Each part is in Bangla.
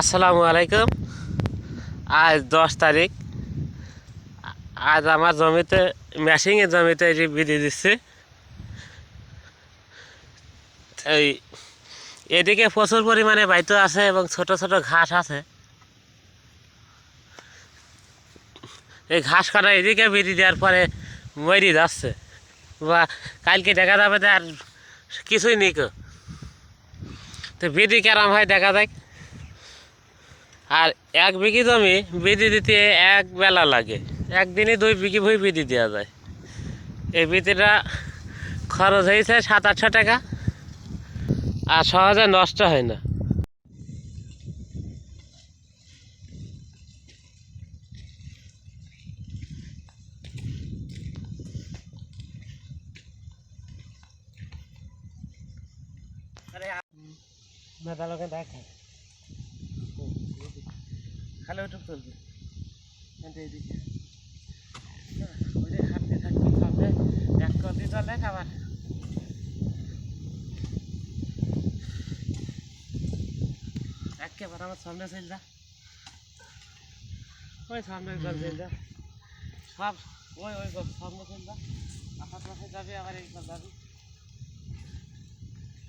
আসসালামু আলাইকুম। আজ দশ তারিখ। আজ আমার জমিতে মেশিংয়ের জমিতে যে বিধি দিচ্ছে। এই, এদিকে প্রচুর পরিমাণে বাইতো আছে এবং ছোট ছোট ঘাস আছে। এই ঘাস কাটা এদিকে বিধি দেওয়ার পরে মরি যাচ্ছে। বা কালকে দেখা যাবে আর কিছুই নেই। তো বিধি কেরাম হয় দেখা যায় আর এক বিঘি জমি বিধি দিতে এক বেলা লাগে। একদিনে দুই বিঘি ভই বিধি দেওয়া যায়। এই বিধিটা খরচ হয়েছে সাত আটশো টাকা আর সহজে নষ্ট হয় না। মেদালোকে দেখে খালি ওটুক চলবে। কিন্তু এদিকে। না, ওইটা হাঁটতে থাকতে চলবে। এক করতে চলে আবার একেবারে আমার সামনে চল যা। ওই সামনে গল চল যা। সব ওই ওই গল সামনে চল যা। পাশে যাবি আবার এই গল যাবি।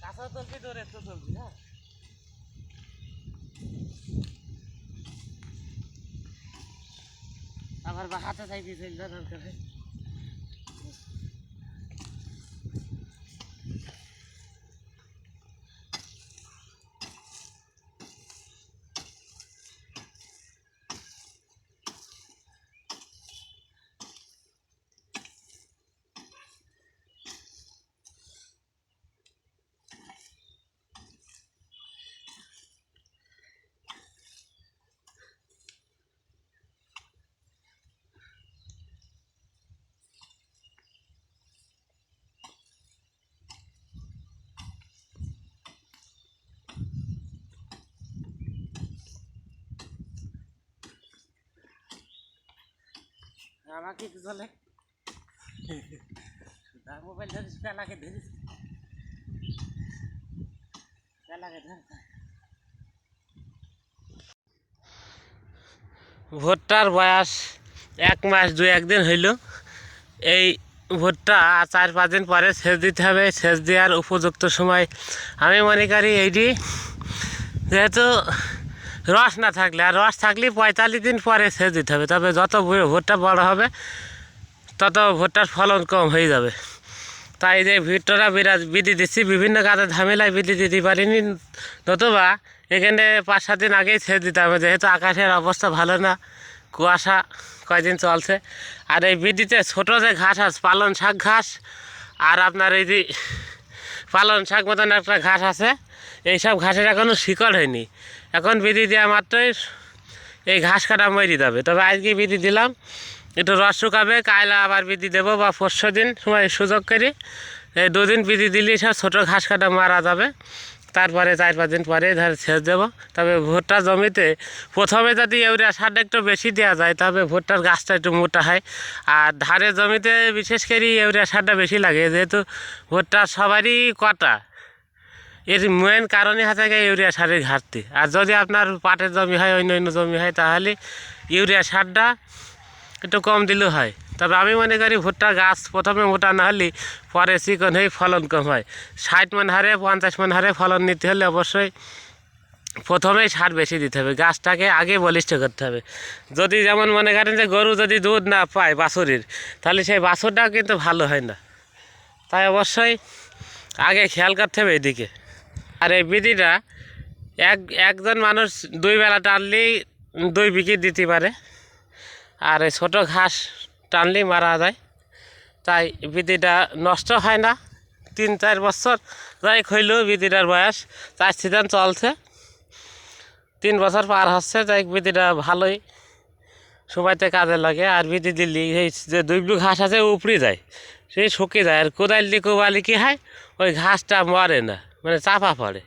কাঁচা চলবি তোর একটু চলবি হ্যাঁ আবার বা হাতে চাইবি চল যা দরকার আমাকে কি তার মোবাইল ভুট্টার বয়স এক মাস দুই একদিন হইল। এই ভুট্টা চার পাঁচ দিন পরে সেচ দিতে হবে। সেচ দেওয়ার উপযুক্ত সময় আমি মনে করি এইটি। যেহেতু রস না থাকলে, আর রস থাকলে পঁয়তাল্লিশ দিন পরে সেচ দিতে হবে। তবে যত ভুট্টা বড় হবে, তত ভুট্টার ফলন কম হয়ে যাবে। তাই যে ভুট্টাটা বিরাট বিধি দিচ্ছি, বিভিন্ন কাজে ঝামেলায় বিধি দিতে পারিনি, নতুবা এখানে পাঁচ সাত দিন আগেই সেচ দিতে হবে। যেহেতু আকাশের অবস্থা ভালো না, কুয়াশা কয়দিন চলছে। আর এই বিধিতে ছোটো যে ঘাস আছে পালন শাক ঘাস, আর আপনার এই যে পালন শাক মতন একটা ঘাস আছে, এইসব ঘাসের এখনও শিকড় হয়নি। এখন বিধি দেওয়া মাত্রই এই ঘাস কাটা মরি যাবে তবে আজকে বিধি দিলাম, একটু রস শুকাবে কায়লা আবার বিধি দেবো বা পরশু দিন সময় সুযোগ করি। এই দুদিন বিধি দিলে সব ছোটো ঘাস কাটা মারা যাবে। তারপরে চার পাঁচ দিন পরে ধর ছেড়ে দেবো। তবে ভুট্টা জমিতে প্রথমে যদি ইউরিয়া সারটা একটু বেশি দেওয়া যায়, তবে ভুট্টার গাছটা একটু মোটা হয়। আর ধানের জমিতে বিশেষ করে ইউরিয়া সারটা বেশি লাগে, যেহেতু ভুট্টা সবারই কটা। এর মেন কারণে হচ্ছে গিয়ে ইউরিয়া সারের ঘাটতি। আর যদি আপনার পাটের জমি হয়, অন্য অন্য জমি হয়, তাহলে ইউরিয়া সারটা একটু কম দিলেও হয়। তবে আমি মনে করি ভুট্টা গাছ প্রথমে মোটা না হলে পরে চিকন হয়ে ফলন কম হয়। ষাট মন হারে, পঞ্চাশ মন হারে ফলন নিতে হলে অবশ্যই প্রথমেই সার বেশি দিতে হবে। গাছটাকে আগে বলিষ্ঠ করতে হবে। যদি যেমন মনে করেন যে গরু যদি দুধ না পায় বাছুরির, তাহলে সেই বাছুরটাও কিন্তু ভালো হয় না। তাই অবশ্যই আগে খেয়াল করতে হবে এদিকে। আর এই বিধিটা, এক, একজন মানুষ দুই বেলা টানলেই দুই বিকি দিতে পারে। আর এই ছোটো ঘাস টানলেই মারা যায়। তাই বিধিটা নষ্ট হয় না। তিন, চার বছর যাই হইলেও বিধিটার বয়স চার সিজন চলছে। তিন বছর পার হচ্ছে তাই বিধিটা ভালোই সময়তে কাজে লাগে। আর বিধি দিল্লি এই যে দুইগুলো ঘাস আছে, উপড়ে যায়। সেই শুকিয়ে যায়। আর কোদাল দিয়ে কোবালি কী হয়? ওই ঘাসটা মরে না। মানে চাপা পড়ে।